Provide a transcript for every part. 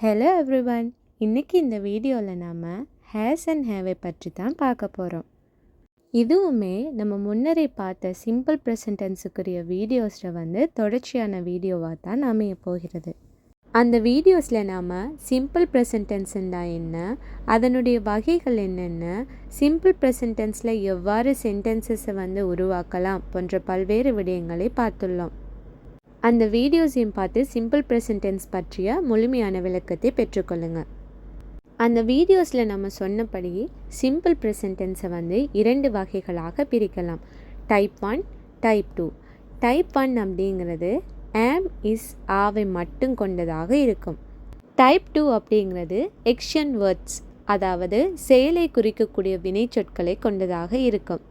Hello everyone இன்னைக்கு இந்த வீடியோவில் நாம் ஹேர்ஸ் அண்ட் ஹேவை பற்றி தான் பார்க்க போகிறோம் இதுவுமே நம்ம முன்னரே பார்த்த சிம்பிள் ப்ரெசன்டென்ஸுக்குரிய வீடியோஸில் வந்து தொடர்ச்சியான வீடியோவாக தான் அமைய போகிறது. அந்த வீடியோஸில் நாம் சிம்பிள் ப்ரெசன்டென்ஸ்ண்டா என்ன அதனுடைய வகைகள் என்னென்ன சிம்பிள் ப்ரெசன்டென்ஸில் எவ்வாறு சென்டென்சஸை வந்து உருவாக்கலாம் போன்ற பல்வேறு விடயங்களை பார்த்துள்ளோம். அந்த வீடியோஸையும் பார்த்து சிம்பிள் ப்ரெசன்டென்ஸ் பற்றிய முழுமையான விளக்கத்தை பெற்றுக்கொள்ளுங்கள் அந்த வீடியோஸில் நம்ம சொன்னபடி சிம்பிள் ப்ரெசன்டென்ஸை வந்து இரண்டு வகைகளாக பிரிக்கலாம். Type one type two. Type one அப்படிங்கிறது ஆம் இஸ் ஆவை மட்டும் கொண்டதாக இருக்கும். டைப் டூ அப்படிங்கிறது எக்ஷன் வேர்ட்ஸ் அதாவது செயலை குறிக்கக்கூடிய வினைச்சொற்களை கொண்டதாக இருக்கும்.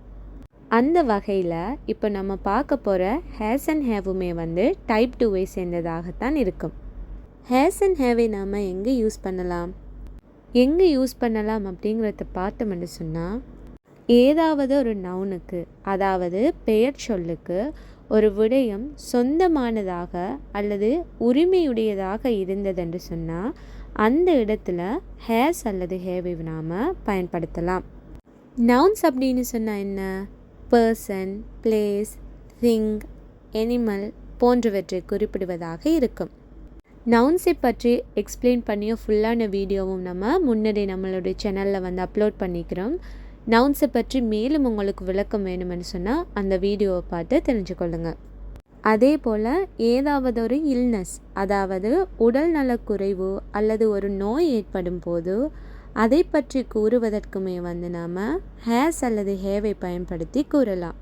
அந்த வகையில் இப்போ நம்ம பார்க்க போகிற ஹேஸ் அண்ட் ஹேவுமே வந்து டைப் டூவை சேர்ந்ததாகத்தான் இருக்கும். ஹேஸ் அண்ட் ஹேவை நாம் எங்கே யூஸ் பண்ணலாம்? எங்கே யூஸ் பண்ணலாம் அப்படிங்கிறத பார்த்தோம்னு சொன்னால் ஏதாவது ஒரு நவுனுக்கு அதாவது பெயர் சொல்லுக்கு ஒரு விடயம் சொந்தமானதாக அல்லது உரிமையுடையதாக இருந்ததென்று சொன்னால் அந்த இடத்துல ஹேஸ் அல்லது ஹேவை நாம் பயன்படுத்தலாம். நவுன்ஸ் அப்படின்னு சொன்னால் என்ன? பர்சன் பிளேஸ் திங் எனிமல் போன்றவற்றை குறிப்பிடுவதாக இருக்கும். நவுன்ஸை பற்றி எக்ஸ்பிளைன் பண்ணிய ஃபுல்லான வீடியோவும் நம்ம முன்னாடி நம்மளுடைய சேனலில் வந்து அப்லோட் பண்ணிக்கிறோம். நவுன்ஸை பற்றி மேலும் உங்களுக்கு விளக்கம் வேணுமென்னு சொன்னால் அந்த வீடியோவை பார்த்து தெரிஞ்சுக்கொள்ளுங்க. அதே போல் ஏதாவது ஒரு இல்னஸ் அதாவது உடல் நலக்குறைவு அல்லது ஒரு நோய் ஏற்படும் போது அதை பற்றி கூறுவதற்குமே வந்து நாம் ஹேஸ் அல்லது ஹேவை பயன்படுத்தி கூறலாம்.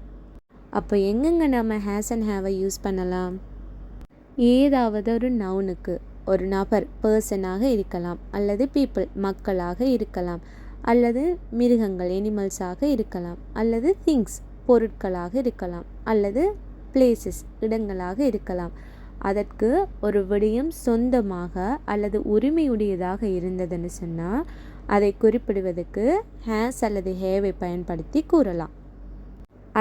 அப்போ எங்கெங்கே நம்ம ஹேஸ் அண்ட் ஹேவை யூஸ் பண்ணலாம்? ஏதாவது ஒரு நவுனுக்கு ஒரு நபர் பர்சனாக இருக்கலாம் அல்லது பீப்புள் மக்களாக இருக்கலாம் அல்லது மிருகங்கள் எனிமல்ஸாக இருக்கலாம் அல்லது திங்ஸ் பொருட்களாக இருக்கலாம் அல்லது பிளேசஸ் இடங்களாக இருக்கலாம். அதற்கு ஒரு விடயம் சொந்தமாக அல்லது உரிமையுடையதாக இருந்ததுன்னு சொன்னால் அதை குறிப்பிடுவதற்கு ஹேஸ் அல்லது ஹேவை பயன்படுத்தி கூறலாம்.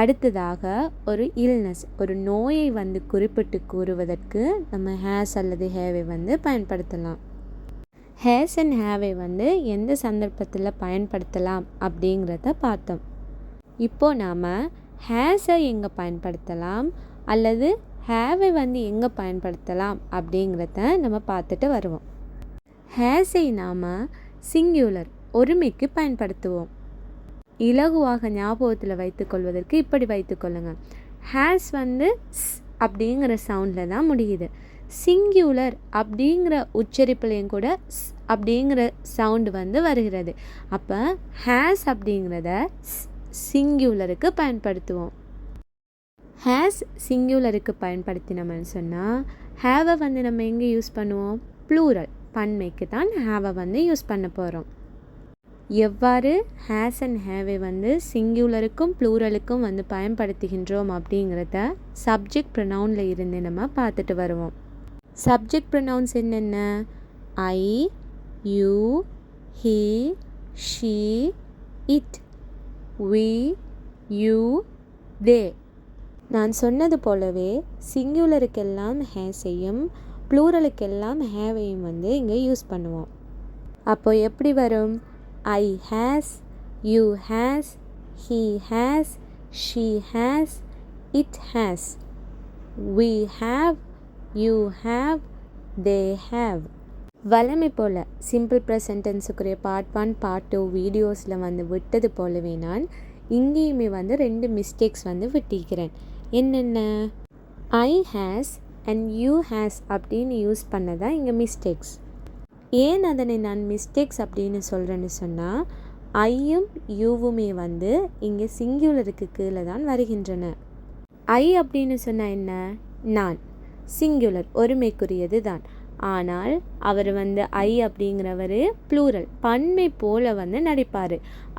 அடுத்ததாக ஒரு இல்னஸ் ஒரு நோயை வந்து குறிப்பிட்டு கூறுவதற்கு நம்ம ஹேஸ் அல்லது ஹேவை வந்து பயன்படுத்தலாம். ஹேஸ் அண்ட் ஹேவை வந்து எந்த சந்தர்ப்பத்தில் பயன்படுத்தலாம் அப்படிங்கிறத பார்த்தோம். இப்போது நாம் ஹேஸை எங்கே பயன்படுத்தலாம் அல்லது ஹேவை வந்து எங்கே பயன்படுத்தலாம் அப்படிங்கிறத நம்ம பார்த்துட்டு வருவோம். ஹேஸை நாம் சிங்கியுலர் ஒருமைக்கு பயன்படுத்துவோம். இலகுவாக ஞாபகத்தில் வைத்துக்கொள்வதற்கு இப்படி வைத்துக்கொள்ளுங்கள் ஹேஸ் வந்து ஸ் அப்படிங்கிற சவுண்டில் தான் முடியுது. சிங்கியுலர் அப்படிங்கிற உச்சரிப்புலையும் கூட ஸ் அப்படிங்கிற சவுண்டு வந்து வருகிறது. அப்போ ஹேஸ் அப்படிங்கிறத சிங்கியுலருக்கு பயன்படுத்துவோம். ஹேஸ் சிங்கியுலருக்கு பயன்படுத்தினோம்னு சொன்னால் ஹேவை வந்து நம்ம எங்கே யூஸ் பண்ணுவோம்? ப்ளூரல் பன்மைக்கு தான் ஹேவை வந்து யூஸ் பண்ண போகிறோம் எவ்வாறு ஹேஸ் அண்ட் ஹேவை வந்து சிங்குலருக்கும் ப்ளூரலுக்கும் வந்து பயன்படுத்துகின்றோம் அப்படிங்கிறத சப்ஜெக்ட் ப்ரொனவுனில் இருந்து நம்ம பார்த்துட்டு வருவோம். சப்ஜெக்ட் ப்ரொனவுன்ஸ் என்னென்ன? I you he she it we you they நான் சொன்னது போலவே சிங்குலருக்கெல்லாம் ஹேஸையும் ப்ளூரலுக்கெல்லாம் ஹேவையும் வந்து இங்கே யூஸ் பண்ணுவோம். அப்போது எப்படி வரும்? I has you has he has she has it has. We have you have they have. வளமை போல் சிம்பிள் ப்ரெசன்டென்ஸுக்குரிய பார்ட் ஒன் பார்ட் டூ வீடியோஸில் வந்து விட்டது போலவே நான் இங்கேயுமே வந்து ரெண்டு மிஸ்டேக்ஸ் வந்து விட்டிக்கிறேன் என்னென்ன? I has and you has அப்படின்னு யூஸ் பண்ணதான் இங்கே மிஸ்டேக்ஸ் ஏன் அதனை நான் மிஸ்டேக்ஸ் அப்படின்னு சொல்கிறேன்னு சொன்னால் ஐயும் யூவுமே வந்து இங்கே சிங்குலருக்கு கீழே தான் வருகின்றன. ஐ அப்படின்னு சொன்னால் என்ன? நான். சிங்குலர் ஒருமைக்குரியது தான். ஆனால் அவர் வந்து ஐ அப்படிங்கிறவர் ப்ளூரல் பன்மை போல் வந்து நடிப்பார்.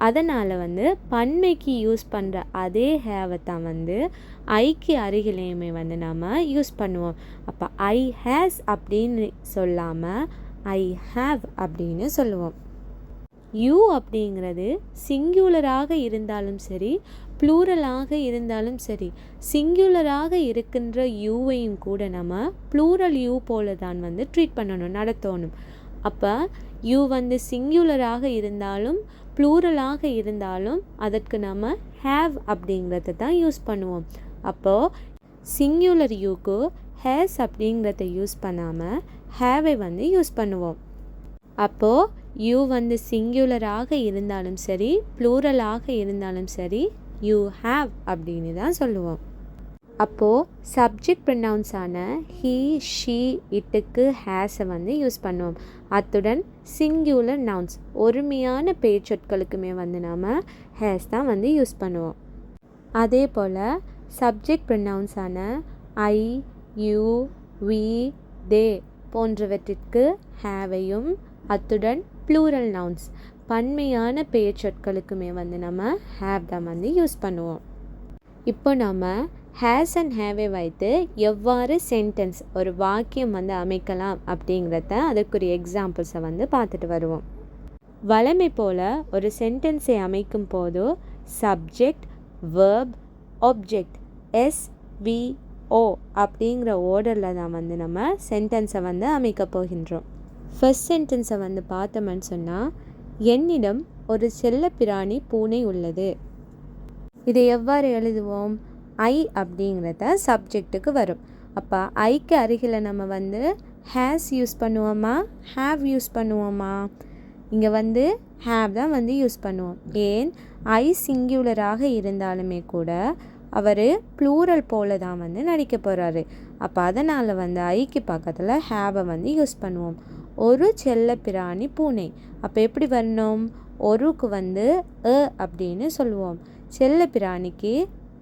அதனால் வந்து பன்மைக்கு யூஸ் பண்ணுற அதே ஹேவை தான் வந்து ஐக்கு அருகிலேயுமே வந்து நாம் யூஸ் பண்ணுவோம். அப்போ ஐ ஹேஸ் அப்படின்னு சொல்லாமல் ஐ ஹாவ் அப்படின்னு சொல்லுவோம். யூ அப்படிங்கிறது சிங்குலராக இருந்தாலும் சரி ப்ளூரலாக இருந்தாலும் சரி சிங்குலராக இருக்கின்ற யூவையும் கூட நம்ம ப்ளூரல் யூ போல தான் வந்து ட்ரீட் பண்ணணும் நடத்தணும் அப்போ யூ வந்து சிங்குலராக இருந்தாலும் ப்ளூரலாக இருந்தாலும் அதற்கு நம்ம ஹேவ் அப்படிங்கிறத தான் யூஸ் பண்ணுவோம் அப்போது சிங்குலர் யூக்கு ஹேஸ் அப்படிங்கிறத யூஸ் பண்ணாமல் ஹேவை வந்து யூஸ் பண்ணுவோம் அப்போது யூ வந்து சிங்குலராக இருந்தாலும் சரி ப்ளூரலாக இருந்தாலும் சரி யூ ஹாவ் அப்படின்னு தான் சொல்லுவோம். அப்போது சப்ஜெக்ட் ப்ரனவுன்ஸான ஹீ ஷீ இட்டுக்கு ஹேஸை வந்து யூஸ் பண்ணுவோம். அத்துடன் சிங்கியூலர் நவுன்ஸ் ஒருமையான பேச்சொற்களுக்குமே வந்து நாம் ஹேஸ் தான் வந்து யூஸ் பண்ணுவோம். அதே போல் சப்ஜெக்ட் ப்ரனவுன்ஸான ஐ யூ வி தே போன்றவற்றிற்கு ஹேவையும் அத்துடன் ப்ளூரல் நவுன்ஸ் பன்மையான பெயர் சொற்களுக்குமே வந்து நம்ம ஹேவ் தான் வந்து யூஸ் பண்ணுவோம். இப்போ நம்ம ஹேஸ் அண்ட் ஹேவை வைத்து எவ்வாறு சென்டென்ஸ் ஒரு வாக்கியம் வந்து அமைக்கலாம் அப்படிங்கிறத அதற்குரிய எக்ஸாம்பிள்ஸை வந்து பார்த்துட்டு வருவோம். வளமை போல் ஒரு சென்டென்ஸை அமைக்கும் போதோ subject verb object S V O அப்படிங்கிற ஓர்டரில் தான் வந்து நம்ம சென்டென்ஸை வந்து அமைக்க போகின்றோம். ஃபஸ்ட் சென்டென்ஸை வந்து பார்த்தோம்னு சொன்னால் என்னிடம் ஒரு செல்லப்பிராணி பூனை உள்ளது. இதை எவ்வாறு எழுதுவோம்? ஐ அப்படிங்கிறத சப்ஜெக்ட்டுக்கு வரும். அப்போ ஐக்கு அருகில் நம்ம வந்து ஹேஸ் யூஸ் பண்ணுவோமா? ஹேவ் யூஸ் பண்ணுவோமா? இங்கே வந்து ஹேவ் தான் வந்து யூஸ் பண்ணுவோம். ஏன்? ஐ சிங்குலராக இருந்தாலுமே கூட அவர் ப்ளூரல் போல தான் வந்து நடிக்க போகிறாரு அப்போ அதனால் வந்து ஐக்கு பக்கத்தில் ஹேவை வந்து யூஸ் பண்ணுவோம். ஒரு செல்ல பிராணி பூனை. அப்போ எப்படி வரணும்? ஒருக்கு வந்து அ அப்படின்னு சொல்லுவோம். செல்ல பிராணிக்கு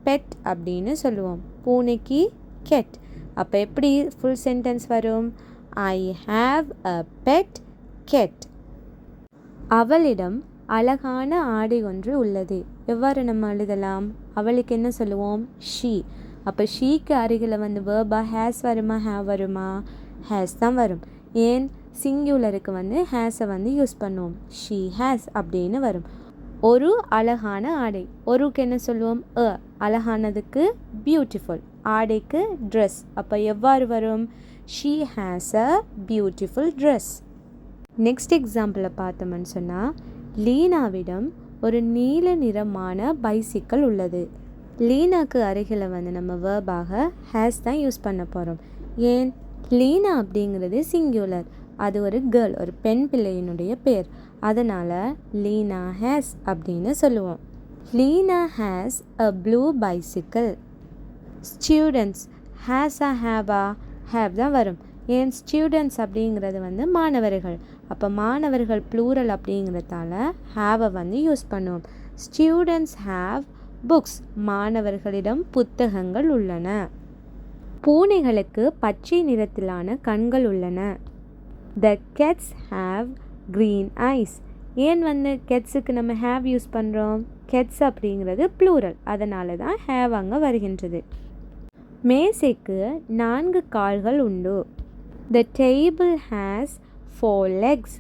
பெட் அப்படின்னு சொல்லுவோம். பூனைக்கு கெட் அப்போ எப்படி ஃபுல் சென்டென்ஸ் வரும்? I have a pet cat அவளிடம் அழகான ஆடை ஒன்று உள்ளது. எவ்வாறு நம்ம எழுதலாம்? அவளுக்கு என்ன சொல்லுவோம்? ஷீ அப்போ ஷீக்கு அருகில் வந்து வேர்பா ஹேஸ் வருமா? ஹேவ் வருமா? ஹேஸ் தான் வரும். ஏன்? சிங்குலருக்கு வந்து ஹேஸை வந்து யூஸ் பண்ணுவோம். ஷீ ஹேஸ் அப்படின்னு வரும். ஒரு அழகான ஆடை. ஒருக்கு என்ன சொல்லுவோம்? அ. அழகானதுக்கு பியூட்டிஃபுல் ஆடைக்கு ட்ரெஸ் அப்போ எவ்வாறு வரும்? She has a beautiful dress next எக்ஸாம்பிளை பார்த்தோம்னு சொன்னால் லீனாவிடம் ஒரு நீல நிறமான பைசிக்கல் உள்ளது. லீனாக்கு அருகில் வந்து நம்ம வேர்பாக ஹேஸ் தான் யூஸ் பண்ண போகிறோம் ஏன்? லீனா அப்படிங்கிறது சிங்குலர் அது ஒரு கேர்ள் ஒரு பெண் பிள்ளையினுடைய பேர். அதனால் லீனா ஹேஸ் அப்படின்னு சொல்லுவோம். Leena has a blue bicycle students has a Hewa have தான் வரும். ஏன் ஸ்டூடெண்ட்ஸ் அப்படிங்கிறது வந்து மாணவர்கள். அப்போ மாணவர்கள் ப்ளூரல் அப்படிங்கிறதால ஹேவை வந்து யூஸ் பண்ணுவோம். ஸ்டூடெண்ட்ஸ் ஹேவ் புக்ஸ் மாணவர்களிடம் புத்தகங்கள் உள்ளன. பூனைகளுக்கு பச்சை நிறத்திலான கண்கள் உள்ளன. The cats have green eyes ஏன் வந்து கெட்ஸுக்கு நம்ம ஹேவ் யூஸ் பண்ணுறோம் கெட்ஸ் அப்படிங்கிறது ப்ளூரல் அதனால தான் ஹேவ் அங்கே வருகின்றது. மேசைக்கு நான்கு கால்கள் உண்டு. The table has four legs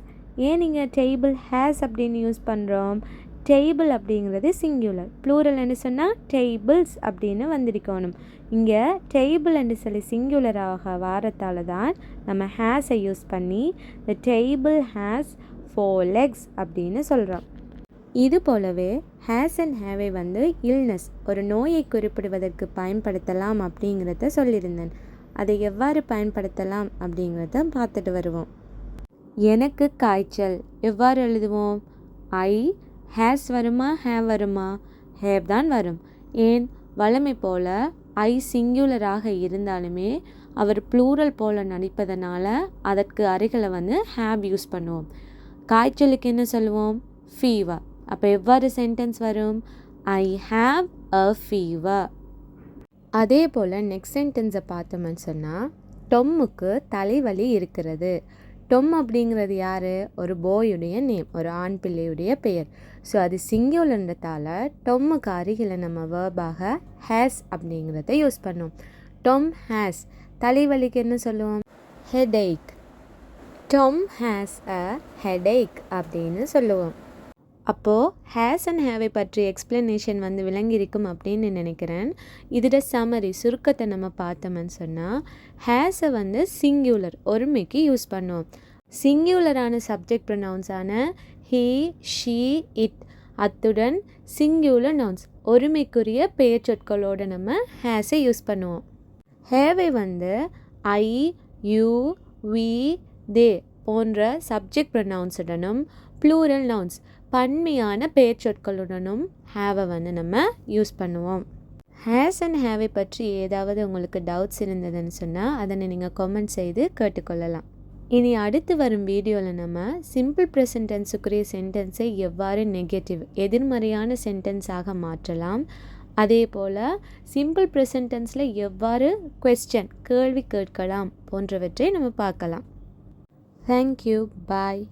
ஏன் நீங்கள் டேபிள் ஹேஸ் அப்படின்னு யூஸ் பண்ணுறோம் டேபிள் அப்படிங்கிறது சிங்குலர் ப்ளூரல் என்ன சொன்னால் டேபிள்ஸ் அப்படின்னு வந்திருக்கணும். இங்கே டேபிள் என்று சொல்லி சிங்குலராக வாரத்தால் தான் நம்ம ஹேஸை யூஸ் பண்ணி the table has four legs அப்படின்னு சொல்கிறோம் இது போலவே ஹேஸ் அண்ட் ஹேவை வந்து இல்னஸ் ஒரு நோயை குறிப்பிடுவதற்கு பயன்படுத்தலாம் அப்படிங்கிறத சொல்லியிருந்தேன். அதை எவ்வாறு பயன்படுத்தலாம் அப்படிங்கிறத பார்த்துட்டு வருவோம். எனக்கு காய்ச்சல் எவ்வாறு எழுதுவோம்? ஐ ஹேஸ் வருமா ஹேவ் வருமா? ஹேவ் தான் வரும். ஏன்? வளமை போல ஐ சிங்குலராக இருந்தாலுமே அவர் ப்ளூரல் போல நடிப்பதனால அதற்கு அருகில் வந்து ஹேப் யூஸ் பண்ணுவோம். காய்ச்சலுக்கு என்ன சொல்லுவோம் ஃபீவர் அப்போ எவ்வாறு சென்டென்ஸ் வரும்? ஐ ஹாவ் அ ஃபீவர் அதே போல் நெக்ஸ்ட் சென்டென்ஸை பார்த்தோம்னு சொன்னால் டொம்முக்கு தலைவலி இருக்கிறது. டொம் அப்படிங்கிறது யார்? ஒரு போயுடைய நேம் ஒரு ஆண் பிள்ளையுடைய பெயர். ஸோ அது சிங்குலன்றதால டொம்முக்கு அருகில் நம்ம வேர்பாக ஹேஸ் அப்படிங்கிறத யூஸ் பண்ணோம். டொம் ஹேஸ் தலைவலிக்கு என்ன சொல்லுவோம்? Headache Tom has a headache அப்படின்னு சொல்லுவோம். அப்போது ஹேஸ் அண்ட் ஹேவை பற்றிய எக்ஸ்ப்ளனேஷன் வந்து விளங்கியிருக்கும் அப்படின்னு நினைக்கிறேன். இதோட சமரி சுருக்கத்தை நம்ம பார்த்தோம்னு சொன்னால் ஹேஸை வந்து சிங்கியூலர் ஒருமைக்கு யூஸ் பண்ணுவோம் சிங்கியூலரான சப்ஜெக்ட் ப்ரொனவுன்ஸான ஹீ ஷீ இட் அத்துடன் சிங்கியூலர் நவுன்ஸ் ஒருமைக்குரிய பெயர் சொற்களோடு நம்ம ஹேஸை யூஸ் பண்ணுவோம். ஹேவை வந்து ஐ யூ வி தே போன்ற சப்ஜெக்ட் ப்ரொனவுன்ஸுடனும் ப்ளூரல் நவுன்ஸ் பன்மையான பெயர்ச்சொற்களுடனும் ஹேவை வந்து நம்ம யூஸ் பண்ணுவோம். ஹேஸ் அண்ட் ஹேவை பற்றி ஏதாவது உங்களுக்கு டவுட்ஸ் இருந்ததுன்னு சொன்னால் அதனை நீங்கள் கமெண்ட் செய்து கேட்டுக்கொள்ளலாம். இனி அடுத்து வரும் வீடியோவில் நம்ம சிம்பிள் ப்ரெசன்ட் டென்ஸுக்குரிய சென்டென்ஸை எவ்வாறு நெகட்டிவ் எதிர்மறையான சென்டென்ஸாக மாற்றலாம். அதே போல் சிம்பிள் ப்ரெசன்ட் டென்ஸில் எவ்வாறு கொஸ்டின் கேள்வி கேட்கலாம் போன்றவற்றை நம்ம பார்க்கலாம். Thank you bye